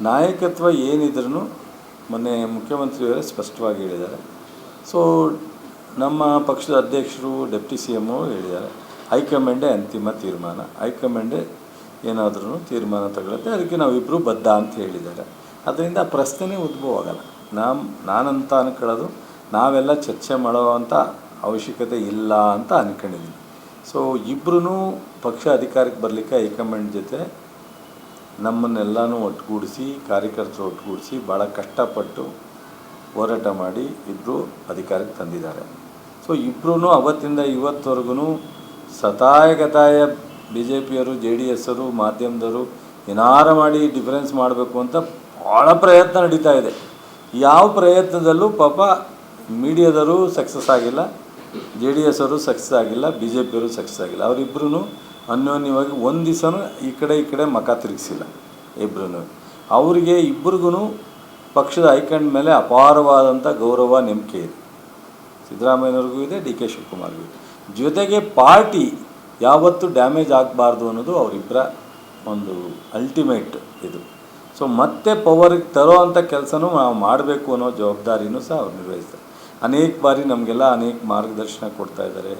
ನಾಯಕತ್ವ ಏನಿದ್ರೂ ಮೊನ್ನೆ ಮುಖ್ಯಮಂತ್ರಿಯವರೇ ಸ್ಪಷ್ಟವಾಗಿ ಹೇಳಿದ್ದಾರೆ. ಸೊ ನಮ್ಮ ಪಕ್ಷದ ಅಧ್ಯಕ್ಷರು, ಡೆಪ್ಟಿ ಸಿ ಎಂ ಹೇಳಿದ್ದಾರೆ. ಹೈಕಮಾಂಡೇ ಅಂತಿಮ ತೀರ್ಮಾನ. ಹೈಕಮಾಂಡೇ ಏನಾದ್ರೂ ತೀರ್ಮಾನ ತಗೊಳುತ್ತೆ. ಅದಕ್ಕೆ ನಾವಿಬ್ಬರು ಬದ್ಧ ಅಂತ ಹೇಳಿದ್ದಾರೆ. ಅದರಿಂದ ಆ ಪ್ರಶ್ನೆನೇ ಉದ್ಭವ ಆಗಲ್ಲ. ನಮ್ಮ ನಾನಂತ ಅನ್ಕೊಳ್ಳೋದು ನಾವೆಲ್ಲ ಚರ್ಚೆ ಮಾಡುವಂಥ ಅವಶ್ಯಕತೆ ಇಲ್ಲ ಅಂತ ಅನ್ಕೊಂಡಿದ್ದೀನಿ ಸೊ ಇಬ್ಬರೂ ಪಕ್ಷ ಅಧಿಕಾರಕ್ಕೆ ಬರಲಿಕ್ಕೆ ಹೈಕಮಾಂಡ್ ಜೊತೆ ನಮ್ಮನ್ನೆಲ್ಲನೂ ಒಟ್ಟುಗೂಡಿಸಿ, ಕಾರ್ಯಕರ್ತರು ಒಟ್ಟುಗೂಡಿಸಿ ಭಾಳ ಕಷ್ಟಪಟ್ಟು ಹೋರಾಟ ಮಾಡಿ ಇಬ್ಬರು ಅಧಿಕಾರಕ್ಕೆ ತಂದಿದ್ದಾರೆ. ಸೊ ಇಬ್ಬರೂ ಅವತ್ತಿಂದ ಇವತ್ತವರೆಗೂ ಸತಾಯಗತಾಯ ಬಿ ಜೆ ಪಿಯವರು ಜೆ ಡಿ ಎಸ್ಸರು, ಮಾಧ್ಯಮದವರು ಏನಾರ ಮಾಡಿ ಡಿಫರೆನ್ಸ್ ಮಾಡಬೇಕು ಅಂತ ಭಾಳ ಪ್ರಯತ್ನ ನಡೀತಾ ಇದೆ. ಯಾವ ಪ್ರಯತ್ನದಲ್ಲೂ ಪಾಪ ಮೀಡಿಯಾದವರು ಸಕ್ಸಸ್ ಆಗಿಲ್ಲ, ಜೆ ಡಿ ಎಸ್ ಅವರು ಸಕ್ಸಸ್ ಆಗಿಲ್ಲ ಬಿ ಜೆ ಪಿಯವರು ಸಕ್ಸಸ್ ಆಗಿಲ್ಲ. ಅವರಿಬ್ಬರೂ ಅನ್ಯೋನ್ಯವಾಗಿ ಒಂದು ದಿವಸನೂ ಈ ಕಡೆ ಈ ಕಡೆ ಮಖ ತಿರುಗಿಸಿಲ್ಲ ಇಬ್ಬರೂ ಅವರಿಗೆ ಇಬ್ಬರಿಗೂ ಪಕ್ಷದ ಹೈಕಮಾಂಡ್ ಮೇಲೆ ಅಪಾರವಾದಂಥ ಗೌರವ ನಂಬಿಕೆ ಇದೆ. ಸಿದ್ದರಾಮಯ್ಯನವ್ರಿಗೂ ಇದೆ, ಡಿ ಕೆ ಶಿವಕುಮಾರ್ಗೂ ಇದೆ. ಜೊತೆಗೆ ಪಾರ್ಟಿ ಯಾವತ್ತೂ ಡ್ಯಾಮೇಜ್ ಆಗಬಾರ್ದು ಅನ್ನೋದು ಅವರಿಬ್ಬರ ಒಂದು ಅಲ್ಟಿಮೇಟ್ ಇದು. ಸೊ ಮತ್ತೆ ಪವರಿಗೆ ತರೋ ಅಂಥ ಕೆಲಸನೂ ನಾವು ಮಾಡಬೇಕು ಅನ್ನೋ ಜವಾಬ್ದಾರಿನೂ ಸಹ ಅವ್ರು ನಿರ್ವಹಿಸ್ತಾರೆ. ಅನೇಕ ಬಾರಿ ನಮಗೆಲ್ಲ ಅನೇಕ ಮಾರ್ಗದರ್ಶನ ಕೊಡ್ತಾ ಇದ್ದಾರೆ.